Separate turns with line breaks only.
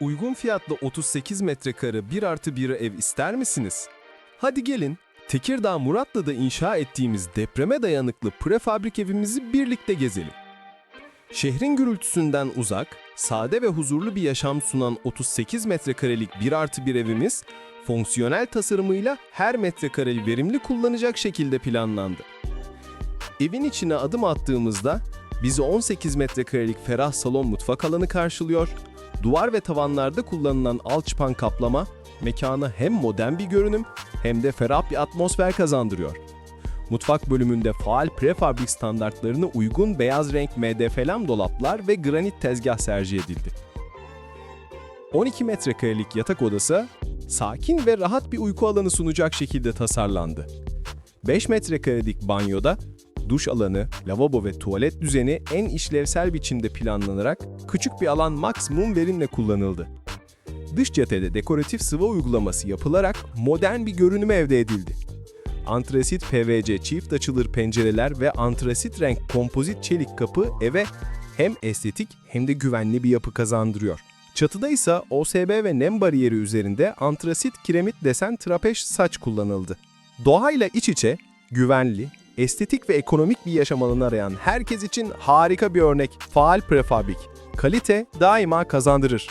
Uygun fiyatlı 38 metrekare 1 artı 1 ev ister misiniz? Hadi gelin, Tekirdağ Muratlı'da inşa ettiğimiz depreme dayanıklı prefabrik evimizi birlikte gezelim. Şehrin gürültüsünden uzak, sade ve huzurlu bir yaşam sunan 38 metrekarelik 1 artı 1 evimiz, fonksiyonel tasarımıyla her metrekareyi verimli kullanacak şekilde planlandı. Evin içine adım attığımızda bizi 18 metrekarelik ferah salon mutfak alanı karşılıyor, duvar ve tavanlarda kullanılan alçıpan kaplama, mekana hem modern bir görünüm hem de ferah bir atmosfer kazandırıyor. Mutfak bölümünde faal prefabrik standartlarına uygun beyaz renk MDF dolaplar ve granit tezgah tercih edildi. 12 metrekarelik yatak odası, sakin ve rahat bir uyku alanı sunacak şekilde tasarlandı. 5 metrekarelik banyoda duş alanı, lavabo ve tuvalet düzeni en işlevsel biçimde planlanarak küçük bir alan maksimum verimle kullanıldı. Dış cephede dekoratif sıva uygulaması yapılarak modern bir görünüm elde edildi. Antrasit PVC çift açılır pencereler ve antrasit renk kompozit çelik kapı eve hem estetik hem de güvenli bir yapı kazandırıyor. Çatıda ise OSB ve nem bariyeri üzerinde antrasit kiremit desen trapeş saç kullanıldı. Doğayla iç içe, güvenli, estetik ve ekonomik bir yaşam alanı arayan herkes için harika bir örnek. Faal prefabrik. Kalite daima kazandırır.